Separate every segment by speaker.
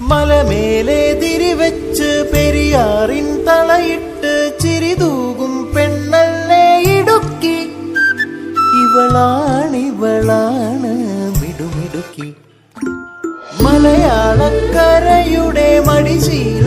Speaker 1: മലമേലെ തിരിവെച്ച് പെരിയാറിൻ തളയിട്ട് ചിരിതൂകും പെണ്ണല്ലേ ഇടുക്കി. ഇവളാണിവളാണ് മിടുമിടുക്കി. മലയാളക്കരയുടെ മടിശീല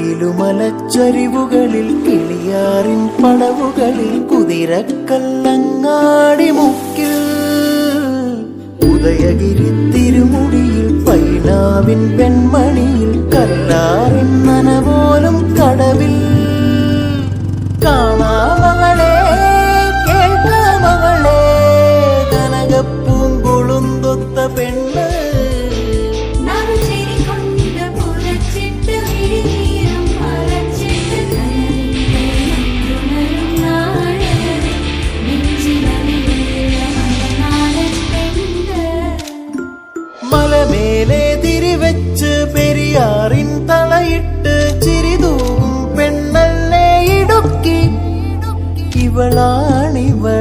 Speaker 1: കുയിലുമലച്ചരിവുകളിൽ കിളിയാറിൻ പടവുകളിൽ കുതിരക്കല്ലങ്ങാടി മുക്കിൽ. ഉദയഗിരി തിരുമുടിയിൽ പൈനാവിൻ പെൺമണിയിൽ കല്ലാറിൻ നനപോലും കടവിൽ. കാണാമകളെ കേൾക്കാമകളെ കനകപ്പൂങ്കുളുന്തൊത്ത ചിരിതൂകും പെണ്ണല്ലേ ഇടുക്കി ഇവളാണിവളാ